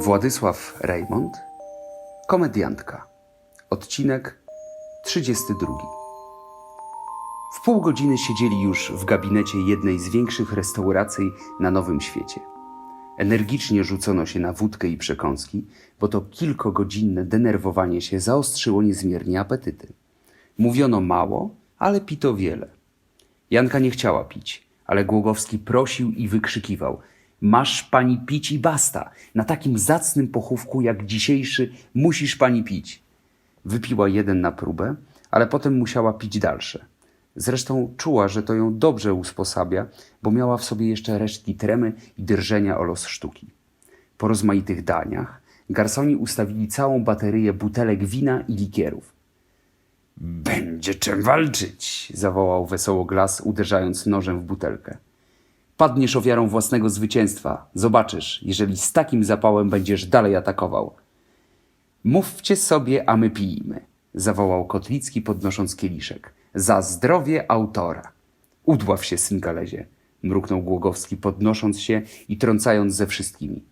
Władysław Raymond, komediantka. Odcinek 32. W pół godziny siedzieli już w gabinecie jednej z większych restauracji na Nowym Świecie. Energicznie rzucono się na wódkę i przekąski, bo to kilkogodzinne denerwowanie się zaostrzyło niezmiernie apetyty. Mówiono mało, ale pito wiele. Janka nie chciała pić, ale Głogowski prosił i wykrzykiwał: Masz pani pić i basta. Na takim zacnym pochówku jak dzisiejszy musisz pani pić. Wypiła jeden na próbę, ale potem musiała pić dalsze. Zresztą czuła, że to ją dobrze usposabia, bo miała w sobie jeszcze resztki tremy i drżenia o los sztuki. Po rozmaitych daniach garsoni ustawili całą baterię butelek wina i likierów. Będzie czym walczyć, zawołał wesoło Glas, uderzając nożem w butelkę. Padniesz ofiarą własnego zwycięstwa. Zobaczysz, jeżeli z takim zapałem będziesz dalej atakował. Mówcie sobie, a my pijmy, zawołał Kotlicki, podnosząc kieliszek. Za zdrowie autora. Udław się, synkalezie, mruknął Głogowski, podnosząc się i trącając ze wszystkimi.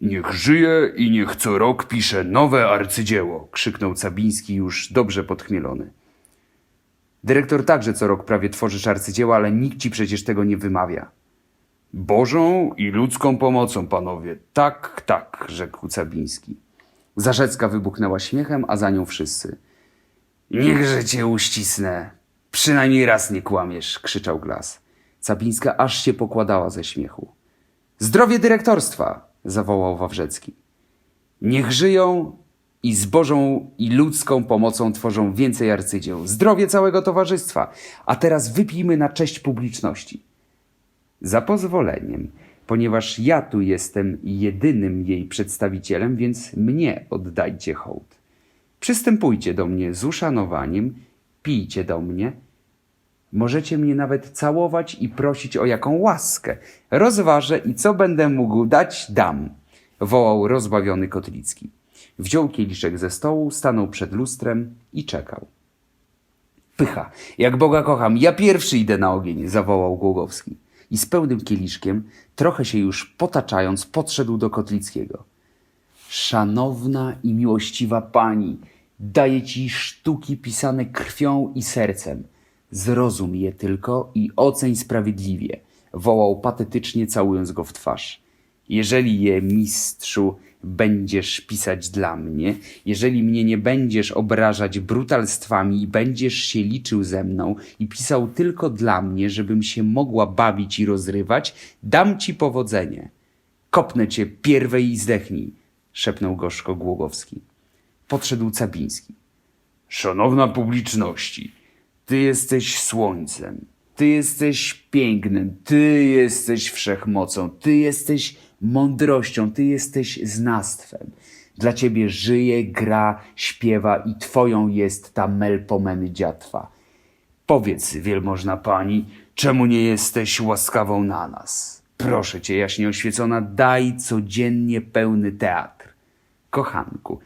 Niech żyje i niech co rok pisze nowe arcydzieło, krzyknął Cabiński już dobrze podchmielony. Dyrektor także co rok prawie tworzysz arcydzieła, ale nikt ci przecież tego nie wymawia. Bożą i ludzką pomocą, panowie. Tak, tak, rzekł Cabiński. Zarzecka wybuchnęła śmiechem, a za nią wszyscy. Niechże cię uścisnę. Przynajmniej raz nie kłamiesz, krzyczał Glas. Cabińska aż się pokładała ze śmiechu. Zdrowie dyrektorstwa! zawołał Wawrzecki. Niech żyją i z Bożą i ludzką pomocą tworzą więcej arcydzieł. Zdrowie całego towarzystwa. A teraz wypijmy na cześć publiczności. Za pozwoleniem, ponieważ ja tu jestem jedynym jej przedstawicielem, więc mnie oddajcie hołd. Przystępujcie do mnie z uszanowaniem, pijcie do mnie. Możecie mnie nawet całować i prosić o jaką łaskę. Rozważę i co będę mógł dać, dam. Wołał rozbawiony Kotlicki. Wziął kieliszek ze stołu, stanął przed lustrem i czekał. Pycha, jak Boga kocham, ja pierwszy idę na ogień, zawołał Głogowski. I z pełnym kieliszkiem, trochę się już potaczając, podszedł do Kotlickiego. Szanowna i miłościwa pani, daję ci sztuki pisane krwią i sercem. Zrozum je tylko i oceń sprawiedliwie, wołał patetycznie, całując go w twarz. Jeżeli je, mistrzu, będziesz pisać dla mnie, jeżeli mnie nie będziesz obrażać brutalstwami i będziesz się liczył ze mną i pisał tylko dla mnie, żebym się mogła bawić i rozrywać, dam ci powodzenie. Kopnę cię pierwej i zdechnij, szepnął gorzko Głogowski. Podszedł Cabiński. Szanowna publiczności, ty jesteś słońcem, ty jesteś pięknem, ty jesteś wszechmocą, ty jesteś mądrością, ty jesteś znawstwem. Dla ciebie żyje, gra, śpiewa i twoją jest ta Melpomeny dziatwa. Powiedz, wielmożna pani, czemu nie jesteś łaskawą na nas? Proszę cię, jaśnie oświecona, daj codziennie pełny teatr. Kochanku,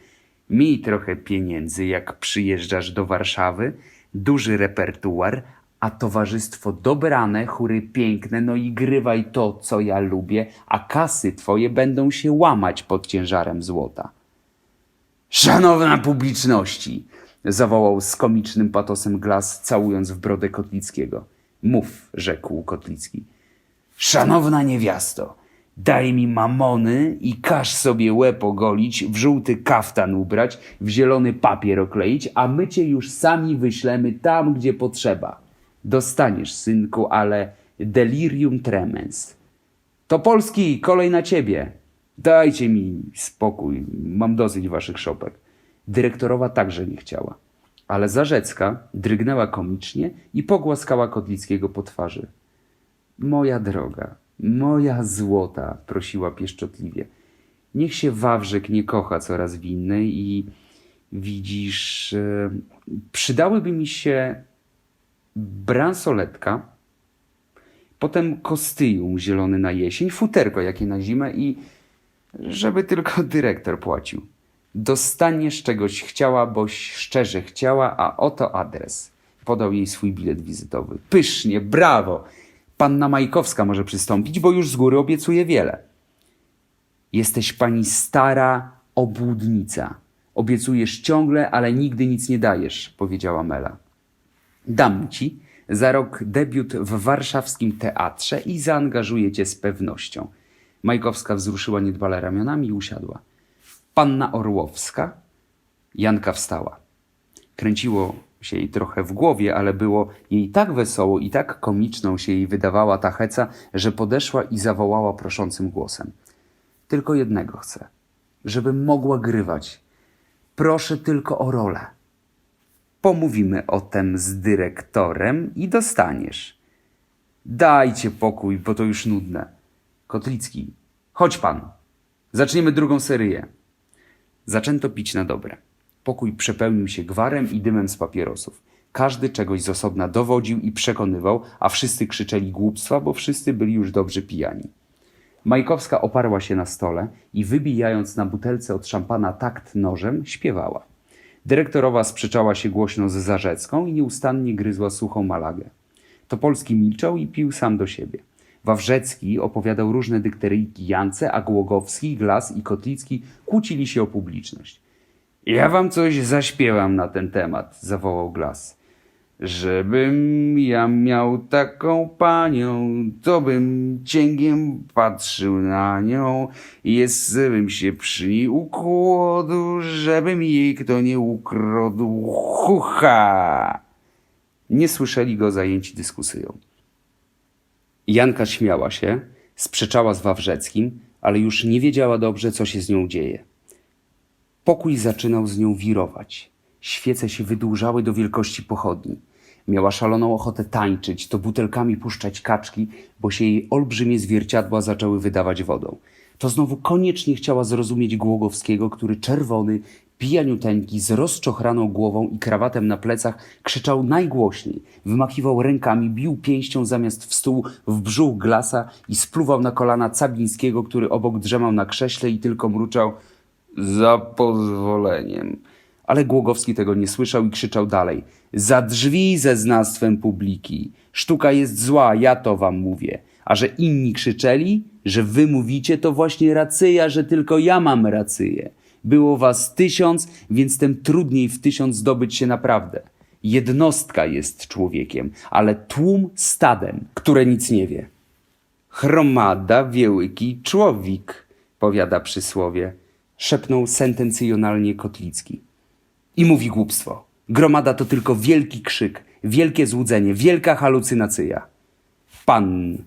miej trochę pieniędzy, jak przyjeżdżasz do Warszawy, duży repertuar, a towarzystwo dobrane, chóry piękne, no i grywaj to, co ja lubię, a kasy twoje będą się łamać pod ciężarem złota. Szanowna publiczności! zawołał z komicznym patosem Glas, całując w brodę Kotlickiego. Mów, rzekł Kotlicki. Szanowna niewiasto, daj mi mamony i każ sobie łeb ogolić, w żółty kaftan ubrać, w zielony papier okleić, a my cię już sami wyślemy tam, gdzie potrzeba. Dostaniesz, synku, ale delirium tremens. To Polski, kolej na ciebie. Dajcie mi spokój, mam dosyć waszych szopek. Dyrektorowa także nie chciała, ale Zarzecka drgnęła komicznie i pogłaskała Kotlickiego po twarzy. Moja droga, moja złota, prosiła pieszczotliwie. Niech się Wawrzek nie kocha coraz winnej i widzisz, e, przydałyby mi się bransoletka, potem kostyjum zielony na jesień, futerko jakie na zimę i żeby tylko dyrektor płacił. Dostaniesz czegoś chciała, boś szczerze chciała, a oto adres. Podał jej swój bilet wizytowy. Pysznie, brawo! Panna Majkowska może przystąpić, bo już z góry obiecuje wiele. Jesteś pani stara obłudnica. Obiecujesz ciągle, ale nigdy nic nie dajesz, powiedziała Mela. Dam ci za rok debiut w warszawskim teatrze i zaangażuję cię z pewnością. Majkowska wzruszyła niedbale ramionami i usiadła. Panna Orłowska? Janka wstała. Kręciło się jej trochę w głowie, ale było jej tak wesoło i tak komiczną się jej wydawała ta heca, że podeszła i zawołała proszącym głosem. Tylko jednego chcę, żebym mogła grywać. Proszę tylko o rolę. Pomówimy o tem z dyrektorem i dostaniesz. Dajcie pokój, bo to już nudne. Kotlicki, chodź pan. Zaczniemy drugą serię. Zaczęto pić na dobre. Pokój przepełnił się gwarem i dymem z papierosów. Każdy czegoś z osobna dowodził i przekonywał, a wszyscy krzyczeli głupstwa, bo wszyscy byli już dobrze pijani. Majkowska oparła się na stole i wybijając na butelce od szampana takt nożem, śpiewała. Dyrektorowa sprzeczała się głośno z Zarzecką i nieustannie gryzła suchą malagę. Topolski milczał i pił sam do siebie. Wawrzecki opowiadał różne dykteryjki Jance, a Głogowski, Glas i Kotlicki kłócili się o publiczność. Ja wam coś zaśpiewam na ten temat, zawołał Glas. Żebym ja miał taką panią, to bym cięgiem patrzył na nią jeszcze bym się przy niej ukłodł, żeby mi jej kto nie ukradł. Hucha! Nie słyszeli go zajęci dyskusją. Janka śmiała się, sprzeczała z Wawrzeckim, ale już nie wiedziała dobrze, co się z nią dzieje. Pokój zaczynał z nią wirować. Świece się wydłużały do wielkości pochodni. Miała szaloną ochotę tańczyć, to butelkami puszczać kaczki, bo się jej olbrzymie zwierciadła zaczęły wydawać wodą. To znowu koniecznie chciała zrozumieć Głogowskiego, który czerwony, pijaniuteńki, z rozczochraną głową i krawatem na plecach krzyczał najgłośniej, wymachiwał rękami, bił pięścią zamiast w stół w brzuch glasa i spluwał na kolana Cabińskiego, który obok drzemał na krześle i tylko mruczał za pozwoleniem. Ale Głogowski tego nie słyszał i krzyczał dalej. Za drzwi ze znawstwem publiki. Sztuka jest zła, ja to wam mówię. A że inni krzyczeli, że wy mówicie, to właśnie racyja, że tylko ja mam racyję. Było was tysiąc, więc tym trudniej w tysiąc zdobyć się naprawdę. Jednostka jest człowiekiem, ale tłum stadem, które nic nie wie. Chromada wielki człowiek, powiada przysłowie, szepnął sentencjonalnie Kotlicki. I mówi głupstwo. Gromada to tylko wielki krzyk, wielkie złudzenie, wielka halucynacja. Pan,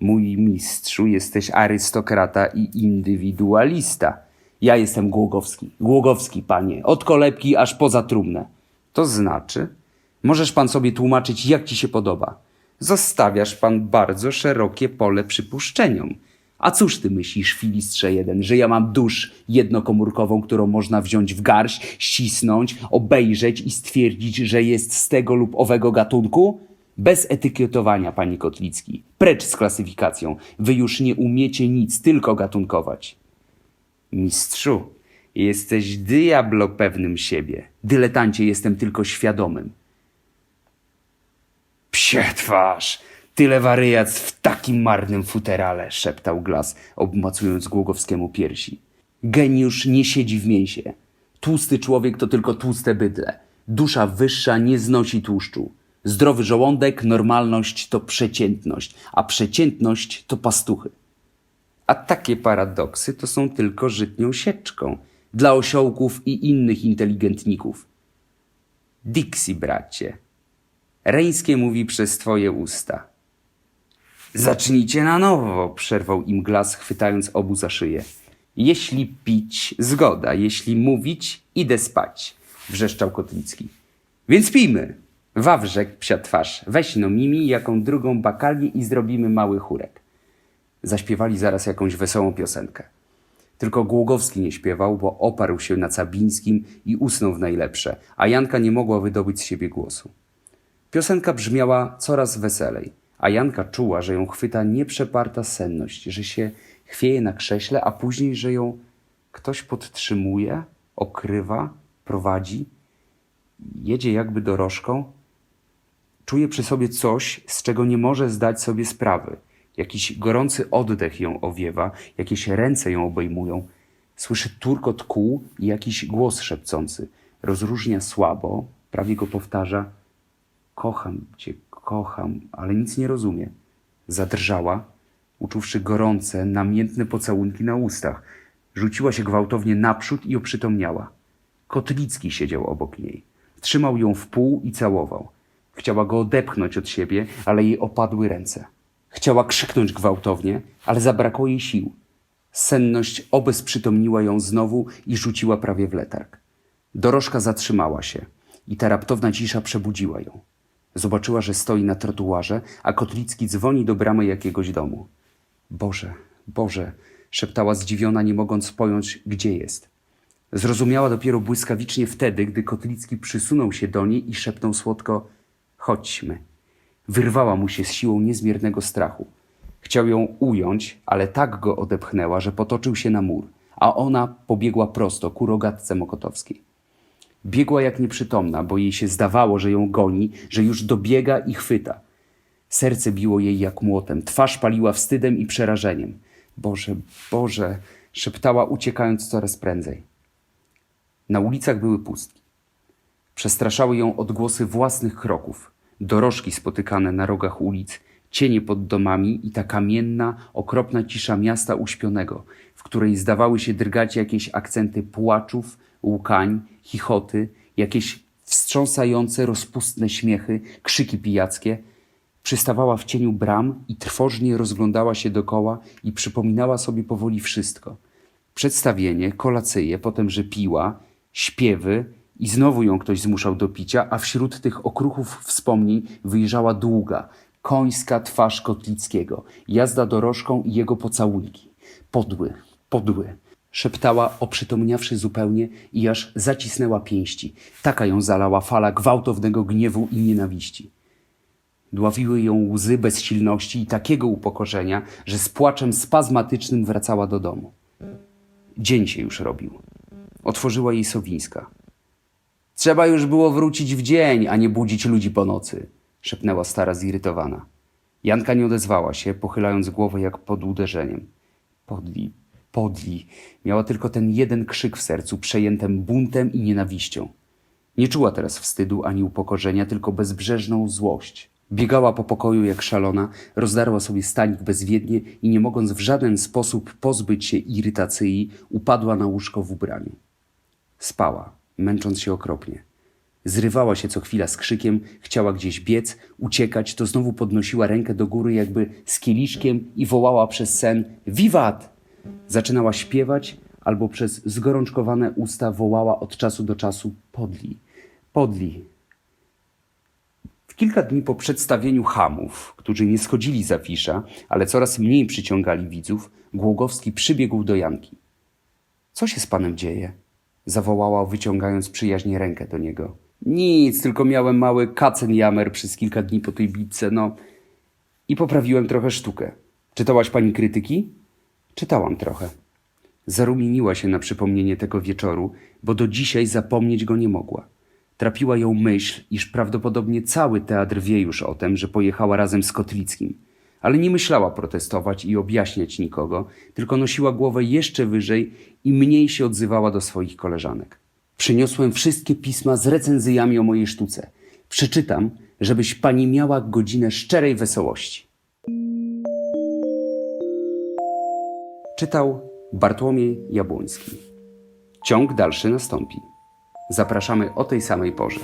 mój mistrzu, jesteś arystokrata i indywidualista. Ja jestem Głogowski. Głogowski, panie, od kolebki aż poza trumnę. To znaczy? Możesz pan sobie tłumaczyć, jak ci się podoba. Zostawiasz pan bardzo szerokie pole przypuszczeniom. A cóż ty myślisz, Filistrze jeden, że ja mam dusz jednokomórkową, którą można wziąć w garść, ścisnąć, obejrzeć i stwierdzić, że jest z tego lub owego gatunku? Bez etykietowania, panie Kotlicki. Precz z klasyfikacją. Wy już nie umiecie nic, tylko gatunkować. Mistrzu, jesteś diablo pewnym siebie. Dyletancie jestem tylko świadomym. Psie twarz! Tyle wariac w takim marnym futerale, szeptał Glas, obmacując Głogowskiemu piersi. Geniusz nie siedzi w mięsie. Tłusty człowiek to tylko tłuste bydle. Dusza wyższa nie znosi tłuszczu. Zdrowy żołądek, normalność to przeciętność, a przeciętność to pastuchy. A takie paradoksy to są tylko żytnią sieczką dla osiołków i innych inteligentników. Dixie, bracie. Reńskie mówi przez twoje usta. Zacznijcie na nowo, przerwał im glas, chwytając obu za szyję. Jeśli pić, zgoda, jeśli mówić, idę spać, wrzeszczał Kotlicki. Więc pijmy. Wawrzek, psia twarz, weź no Mimi jaką drugą bakalię i zrobimy mały chórek. Zaśpiewali zaraz jakąś wesołą piosenkę. Tylko Głogowski nie śpiewał, bo oparł się na Cabińskim i usnął w najlepsze, a Janka nie mogła wydobyć z siebie głosu. Piosenka brzmiała coraz weselej, a Janka czuła, że ją chwyta nieprzeparta senność, że się chwieje na krześle, a później, że ją ktoś podtrzymuje, okrywa, prowadzi, jedzie jakby dorożką. Czuje przy sobie coś, z czego nie może zdać sobie sprawy. Jakiś gorący oddech ją owiewa, jakieś ręce ją obejmują. Słyszy turkot kół i jakiś głos szepcący. Rozróżnia słabo, prawie go powtarza. Kocham cię, kocham, ale nic nie rozumie. Zadrżała, uczuwszy gorące, namiętne pocałunki na ustach. Rzuciła się gwałtownie naprzód i oprzytomniała. Kotlicki siedział obok niej. Trzymał ją w pół i całował. Chciała go odepchnąć od siebie, ale jej opadły ręce. Chciała krzyknąć gwałtownie, ale zabrakło jej sił. Senność obezprzytomniła ją znowu i rzuciła prawie w letarg. Dorożka zatrzymała się i ta raptowna cisza przebudziła ją. Zobaczyła, że stoi na trotuarze, a Kotlicki dzwoni do bramy jakiegoś domu. Boże, Boże, szeptała zdziwiona, nie mogąc pojąć, gdzie jest. Zrozumiała dopiero błyskawicznie wtedy, gdy Kotlicki przysunął się do niej i szepnął słodko: Chodźmy. Wyrwała mu się z siłą niezmiernego strachu. Chciał ją ująć, ale tak go odepchnęła, że potoczył się na mur, a ona pobiegła prosto ku rogatce Mokotowskiej. Biegła jak nieprzytomna, bo jej się zdawało, że ją goni, że już dobiega i chwyta. Serce biło jej jak młotem, twarz paliła wstydem i przerażeniem. Boże, Boże, szeptała, uciekając coraz prędzej. Na ulicach były pustki. Przestraszały ją odgłosy własnych kroków, dorożki spotykane na rogach ulic, cienie pod domami i ta kamienna, okropna cisza miasta uśpionego, w której zdawały się drgać jakieś akcenty płaczów, łkań, chichoty, jakieś wstrząsające, rozpustne śmiechy, krzyki pijackie. Przystawała w cieniu bram i trwożnie rozglądała się dokoła i przypominała sobie powoli wszystko. Przedstawienie, kolacyje, potem, że piła, śpiewy i znowu ją ktoś zmuszał do picia, a wśród tych okruchów wspomnień wyjrzała długa, końska twarz Kotlickiego, jazda dorożką i jego pocałunki. Podły, podły. Szeptała, oprzytomniawszy zupełnie i aż zacisnęła pięści. Taka ją zalała fala gwałtownego gniewu i nienawiści. Dławiły ją łzy bezsilności i takiego upokorzenia, że z płaczem spazmatycznym wracała do domu. Dzień się już robił. Otworzyła jej Sowińska. Trzeba już było wrócić w dzień, a nie budzić ludzi po nocy, szepnęła stara zirytowana. Janka nie odezwała się, pochylając głowę jak pod uderzeniem. Podli, podli. Miała tylko ten jeden krzyk w sercu, przejętym buntem i nienawiścią. Nie czuła teraz wstydu ani upokorzenia, tylko bezbrzeżną złość. Biegała po pokoju jak szalona, rozdarła sobie stanik bezwiednie i nie mogąc w żaden sposób pozbyć się irytacji, upadła na łóżko w ubraniu. Spała, męcząc się okropnie. Zrywała się co chwila z krzykiem, chciała gdzieś biec, uciekać, to znowu podnosiła rękę do góry jakby z kieliszkiem i wołała przez sen Wiwat! Zaczynała śpiewać albo przez zgorączkowane usta wołała od czasu do czasu Podli, podli. W kilka dni po przedstawieniu hamów, którzy nie schodzili z afisza, ale coraz mniej przyciągali widzów, Głogowski przybiegł do Janki. Co się z panem dzieje? Zawołała, wyciągając przyjaźnie rękę do niego. Nic, tylko miałem mały kacen jamer przez kilka dni po tej bitce, no. I poprawiłem trochę sztukę. Czytałaś pani krytyki? Czytałam trochę. Zarumieniła się na przypomnienie tego wieczoru, bo do dzisiaj zapomnieć go nie mogła. Trapiła ją myśl, iż prawdopodobnie cały teatr wie już o tym, że pojechała razem z Kotlickim. Ale nie myślała protestować i objaśniać nikogo, tylko nosiła głowę jeszcze wyżej i mniej się odzywała do swoich koleżanek. Przyniosłem wszystkie pisma z recenzjami o mojej sztuce. Przeczytam, żebyś pani miała godzinę szczerej wesołości. Czytał Bartłomiej Jabłoński. Ciąg dalszy nastąpi. Zapraszamy o tej samej porze.